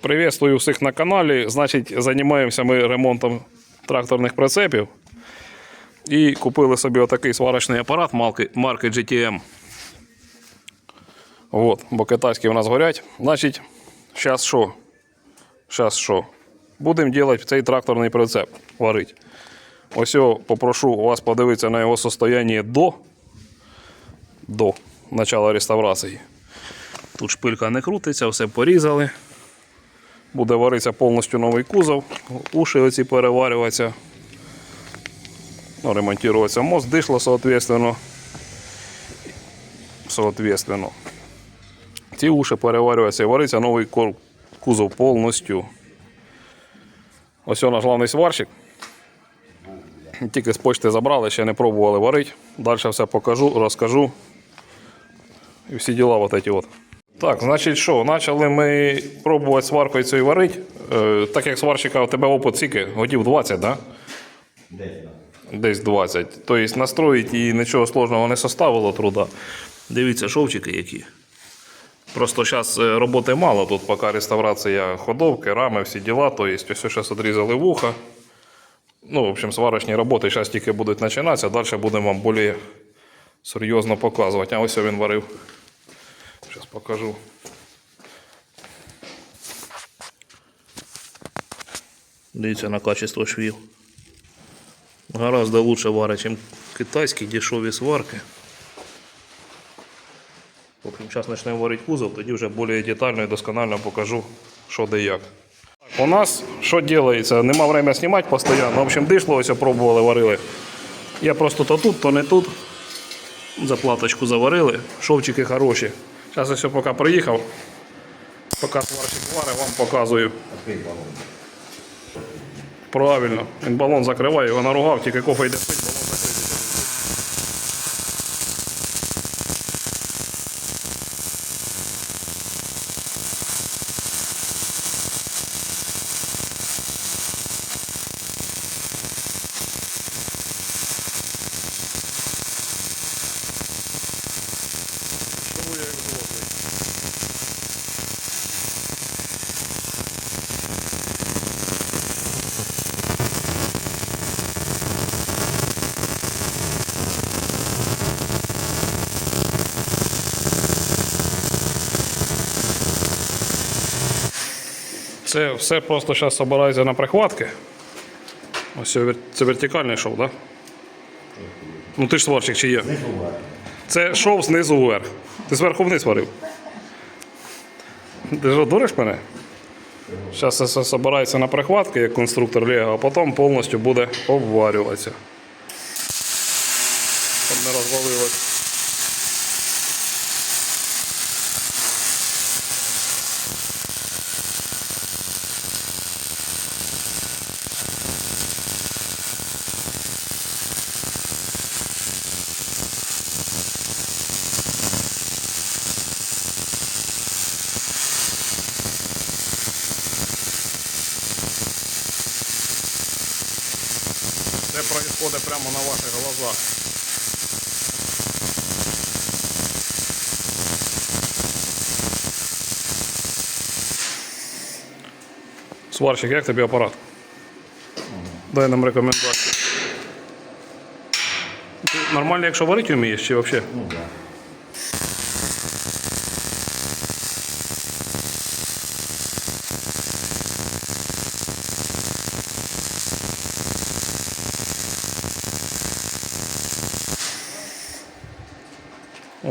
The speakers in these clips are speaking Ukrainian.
Приветствую всіх на каналі. Значить, займаємося ми ремонтом тракторних прицепів. І купили собі отакий сварочний апарат марки, GTM. От, бо китайські у нас горять. Значить, зараз що? Зараз що? Будемо робити цей тракторний прицеп. Варить. Ось його попрошу вас подивитися на його состояние до, до начала реставрації. Тут шпилька не крутиться, все порізали. Буде варитися повністю новий кузов, уші оці переварюватися. Ну, ремонтуватися мост, дишло, соответственно. Соответственно. Ці уші переварюються і вариться новий кузов повністю. Ось у наш головний сварщик. Тільки з почти забрали, ще не пробували варити. Далі все покажу, розкажу. І всі діла вот эти от. Так, значить що, почали ми пробувати сваркою цією варити. Е, так як сварщика у тебе опит скільки? Годів 20, так? Да? Десь так. Десь 20. Тобто настроїти її нічого складного не составило труда. Дивіться, шовчики які. Просто зараз роботи мало, тут поки реставрація ходовки, рами, всі діла. Тобто ось зараз відрізали вуха. Ну, в общем, сварочні роботи зараз тільки будуть починатися, далі будемо вам більш серйозно показувати. А ось він варив. Зараз покажу. Дивіться на качество швів. Гораздо лучше варить, ніж китайські дешеві сварки. Общем, зараз почнемо варити кузов, тоді вже більш детально і досконально покажу, що де як. У нас що робиться? Нема времени знімати постійно. В общем, дишло ось пробували, варили. Я просто то тут, то не тут. Заплаточку заварили. Шовчики хороші. Зараз все поки приїхав. Поки сварщик варить, вам показую. Правильно. Він балон закриває, його наругав, тільки кофе йде пить, Це все просто зараз збирається на прихватки. Ось це вертикальний шов, так? Да? Ну ти ж сварщик чи є? Це шов знизу вверх. Ти зверху вниз варив. Ти ж дуриш мене? Зараз це збирається на прихватки, як конструктор Лего, а потім повністю буде обварюватися. Щоб не розвалилось. Це прямо на ваших глазах. Сварщик, як тобі апарат? Дай нам рекомендацію. Нормально, якщо варити вмієш, чи взагалі? Ну так.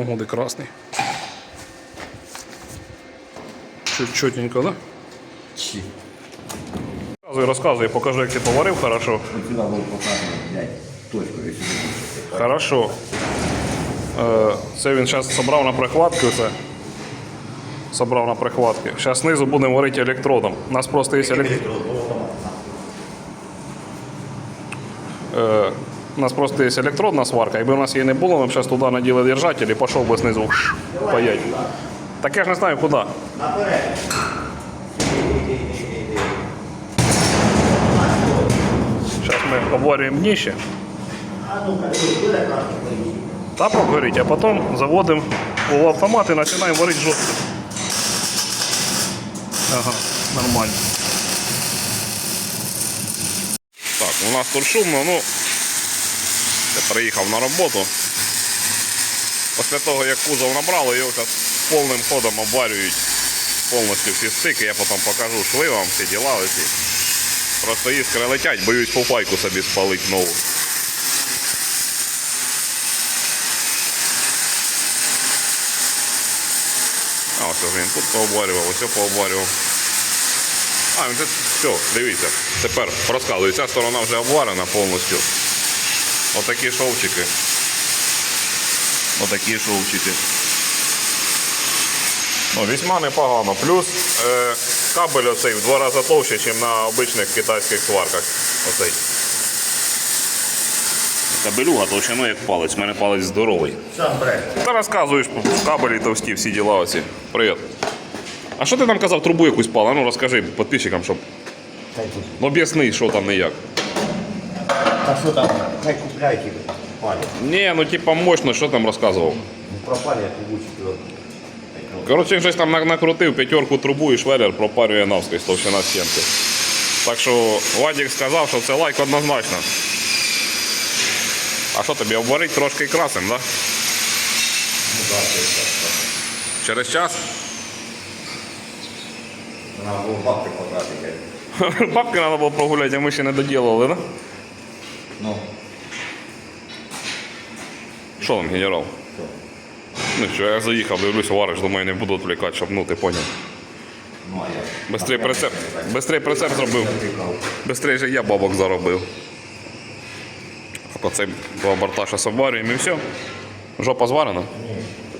Де красний. Чуть чотенько, да? Чи. Розказуй, розказуй, покажи, як ти поварив хорошо. Сюди було показано, блядь, точкою. Хорошо. Е, Це він зараз зібрав на прихватки. Це. Собрав на прихватки. Зараз знизу будемо варити електродом. У нас просто є електрод. У нас просто є електродна сварка. Якби у нас її не було, ми б зараз туди наділи держатель і пішов би знизу паять. Так я ж не знаю куди. Зараз ми обварюємо дніще. Та прогорить, а потім заводимо в автомат і починаємо варити жорстко. Ага, нормально. Так, у нас тут шумно, ну. Я приїхав на роботу. Після того, як кузов набрали, його зараз повним ходом обварюють повністю всі стики. Я потім покажу шви вам, всі діла оці. Просто іскри летять, боюсь фуфайку собі спалить нову. А, ось він тут пообварював, ось пообварював. А, він це все, дивіться. Тепер розказую. Ця сторона вже обварена повністю. Отакі шовчики. Отакі шовчики. Ну, весьма непогано. Плюс е, кабель оцей в два рази товще, ніж на обичних китайських сварках. Оцей. Кабелюга товщиною як палець. У мене палець здоровий. Та розказуєш кабелі товсті, всі діла оці. Привіт. А що ти там казав, трубу якусь пала? Ну розкажи підписчикам, щоб. Ну об'ясни, що там не як. А що там? Купляють їх. Палі. Ні, ну типа мощно, що там розказував. Ну пропали, я трубу четверту. Коротше, щось там на- накрутив п'ятерку трубу і швеллер пропарює навскрізь товщина стінки. Так що Вадік сказав, що це лайк однозначно. А що тобі обварить трошки красим, так? Да? Ну так, це так. Через час? Треба було бабки потратити. Бабки треба було прогуляти, а ми ще не так? Да? Ну, Що там, генерал? Ну що, я заїхав, дивлюсь, вариш, думаю, не буду відвлікати, щоб ну ти поняв. Ну, а. Прицеп, бистрий прицеп зробив. Прикол. Же я бабок заробив. А цим два борта зараз обварюємо і все. Жопа зварена?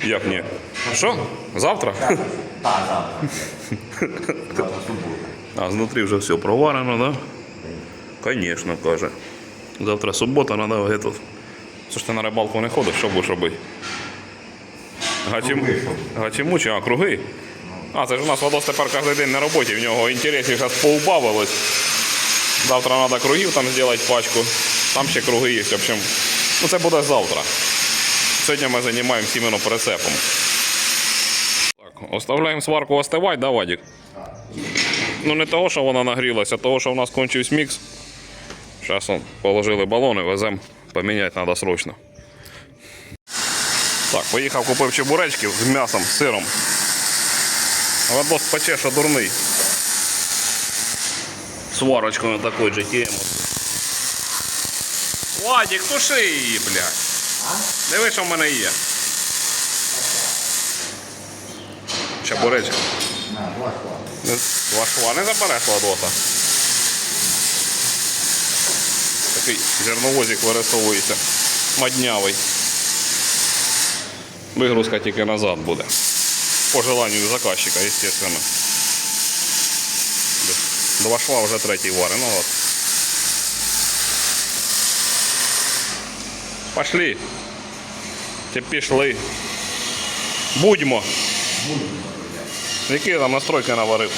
Ні. Як ні? Що? Завтра? Так, завтра. Завтра субота. А знутрі вже все проварено, так? Да? Звісно, каже. Завтра субота, треба. Це ж ти на рибалку не ходиш, що будеш робити? Гачим... Гачимучі, а круги? А, це ж у нас Владос тепер кожен день на роботі, в нього інтересів зараз поубавилось. Завтра треба кругів там зробити пачку. Там ще круги є. В общем, ну це буде завтра. Сьогодні ми займаємося іменно прицепом. Так, оставляємо сварку остивати, да, Вадик? Ну не того, що вона нагрілася, а того, що в нас кончився мікс. Зараз положили балони, веземо, поміняти треба срочно. Так, поїхав, купив чебуречків з м'ясом, з сиром. Вадос пече, що дурний. Сварочкою такою GTM. Владик, туши її, блядь. Диви, що в мене є. Чебуречки. На, два шва не забереш ладота. Такий зерновозик вирисовується. Маднявий. Вигрузка тільки назад буде. По желанню заказчика, естественно. Два шва вже третій вари. Ну от. Ті пішли. Будьмо. Які там настройки наварив?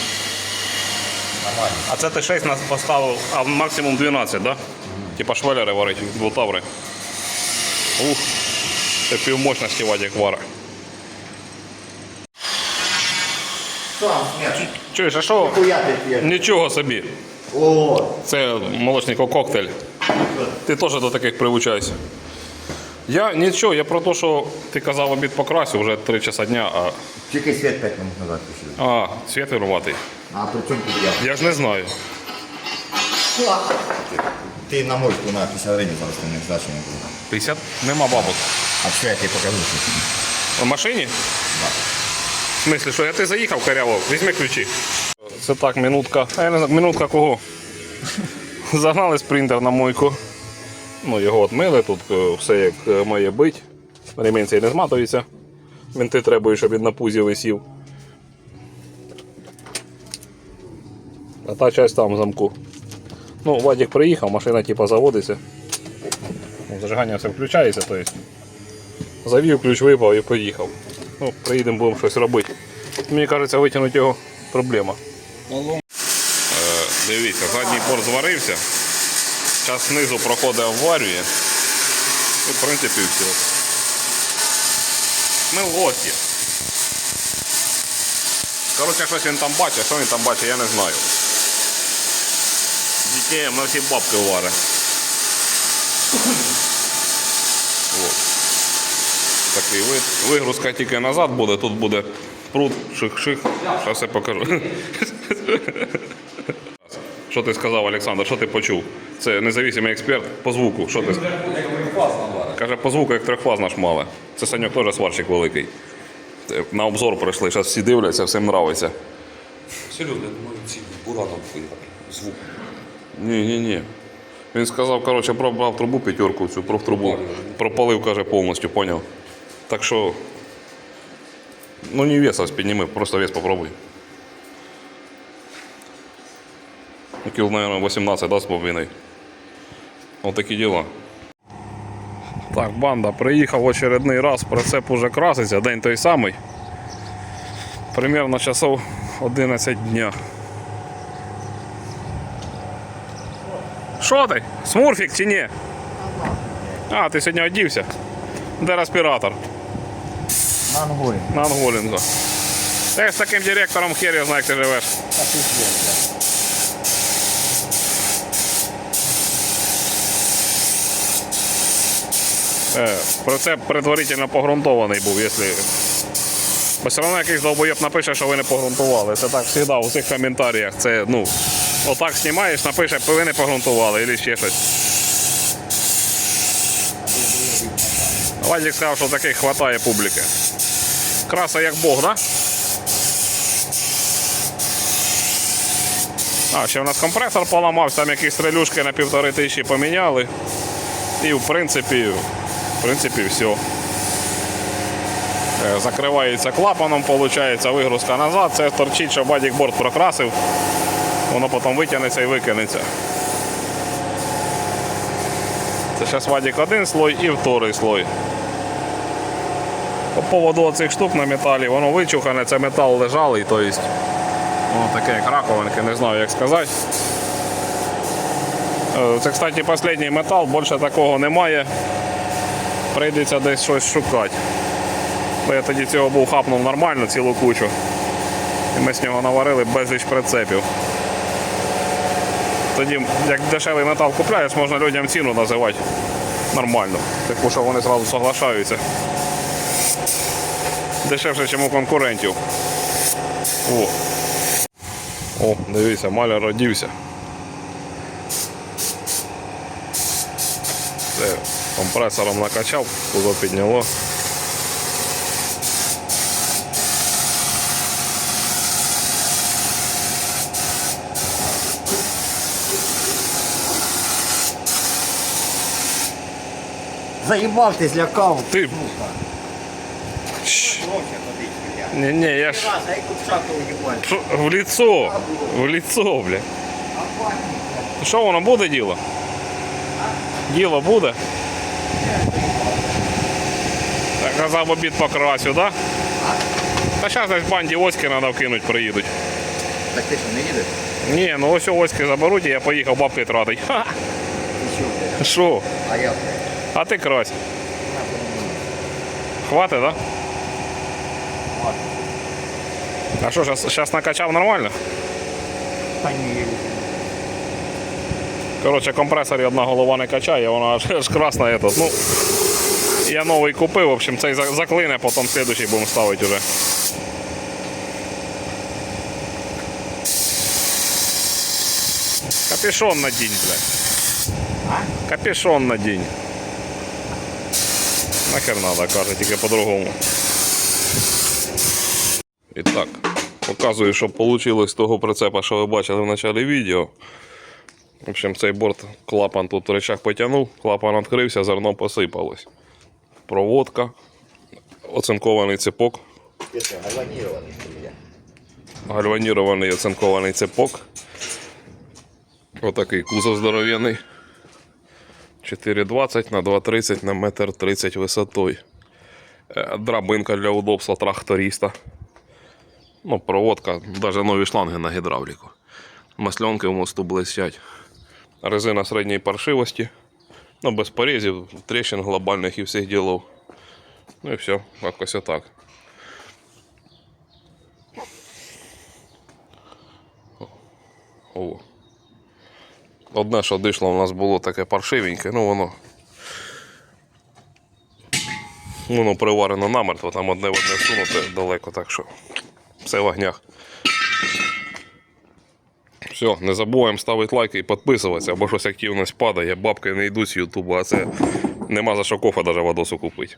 А це ти 6 нас поставив, а максимум 12, так? Да? Типа швелери варить, двутаври. Ух, це півмощності Вадік вара. Сам смерть. Чуєш, а що? Нічого собі. О, Це молочнико коктейль. Ти теж до таких привучайся. Я нічого, я про те, що ти казав обід покрасив вже 3 часа дня, а, тільки світ 5 минут назад пішов. а світ вирватий. А при чому тут я? Я ж не знаю. Ти на мойку на 50 гривень зараз не здачі не буде. 50 нема бабок. А що я тобі покажу? В машині? В смислі, що я ти заїхав каряво, візьми ключі. Це так, минутка. А я не знаю, минутка кого? Загнали спринтер на мойку. Ну, його отмили, тут е, все як е, має бути. Ремінь цей не зматується. Вінти треба, щоб він на пузі висів. А та часть там в замку. Ну, Вадик приїхав, машина типу заводиться. Ну, Зажигання все включається, то есть. Завів, ключ випав і поїхав. Ну, приїдемо, будемо щось робити. Мені кажеться, витягнути його проблема. Е, дивіться, задній порт зварився. Зараз знизу проходить обварює. І в принципі все. Ми в гості. Коротше, щось він там бачить, що він там бачить, я не знаю. Дітей на всі бабки варе. От. Такий вид. Вигрузка тільки назад буде, тут буде пруд, ших-ших. Зараз я покажу. Що ти сказав, Олександр? Що ти почув? Це независимий експерт по звуку. Що ти? Каже, по звуку як трьохфазна шмала. Це Саньок теж сварщик великий. На обзор прийшли, зараз всі дивляться, всім нравиться. Серйозно, я думаю, ці бураном звук. Ні, ні, ні. Він сказав, коротше, пробрав трубу п'ятерку, цю профтрубу. Пропалив, каже, повністю, поняв. Так що. Ну не веса підніми, просто вес попробуй. Кіл, мабуть, 18 да, з половиною. Ось такі діла. Так, банда приїхав в очередний раз, прицеп уже краситься, день той самий. Примерно часов 11 дня. Що ти? Смурфік чи ні? А, ти сьогодні одівся. Де респіратор? На Анголі. На Анголінго. Ти з таким директором хер я знаю, як ти живеш. Пиздец, Е, Прицеп предварительно погрунтований був, якщо. Бо все одно якийсь долбоєб напише, що ви не погрунтували. Це так завжди у цих коментарях. Це, ну, отак знімаєш, напише, не погрунтували, або ще щось. Вадик сказав, що таких хватає публіки. Краса як Бог, да? А, ще в нас компресор поламався, там якісь стрелюшки на півтори тисячі поміняли. І в принципі, в принципі, все. Закривається клапаном, виходить, вигрузка назад. Це торчить, щоб бадік борт прокрасив. Воно потім витягнеться і викинеться. Це зараз вадік один слой і вторий слой. По поводу цих штук на металі, воно вичухане, це метал лежалий, тобто воно таке як раковинки, не знаю як сказати. Е, Це, кстати, останній метал, більше такого немає. Прийдеться десь щось шукати. Бо я тоді цього був хапнув нормально, цілу кучу. І ми з нього наварили безліч прицепів. Тоді, як дешевий метал купляєш, можна людям ціну називати нормально. Типу, що вони одразу соглашаються. Дешевше, ніж у конкурентів. О, О дивіться, маляр родився. Це компресором накачав, туди підняло. Заїбав ти злякав. Ти. Ні, ні, я ж Раз, а яку шапку їбать. Шо, в лицо. В лицо, бля. Що воно буде діло? Діло буде? Так, казав обід покрасю, да? Та зараз десь банді оськи треба вкинуть, приїдуть. Так ти що, не їдеш? Ні, ну ось оськи заберуть і я поїхав бабки тратить. Ха! Ти що, блядь? Що? А я, блядь. А ти крась. Хватить, да? А що, зараз накачав нормально? Та ні. Коротше, компресорі одна голова не качає, вона аж, аж красна. Этот. Ну, я новий купив, в общем, цей за- заклине, потім слідуючий будемо ставити вже. Капюшон надінь, блядь. Капюшон надінь. Нахер надо, каже, тільки по-другому. І так, показую, що вийшло з того прицепа, що ви бачили в початку відео. В общем, цей борт клапан тут в речах потягнув, клапан відкрився, зерно посипалось. Проводка, оцинкований цепок, гальванірований, оцинкований цепок. Отакий кузов здоров'яний. 4,20 на 2,30 на 1,30 м висотою. Драбинка для удобства тракториста. Ну, проводка, навіть нові шланги на гідравліку. Масленки в мосту блестять. Резина середньої паршивості. Ну, без порізів, тріщин глобальних і всіх ділов. Ну і все, якось отак. О. Одне, що дишло у нас було таке паршивеньке, ну воно. Воно приварено намертво, там одне в одне сунуте далеко, так що все в огнях. Все, не забуваємо ставити лайки і підписуватися, або щось активність падає, бабки не йдуть з Ютубу, а це нема за що кофе навіть в Адосу купити.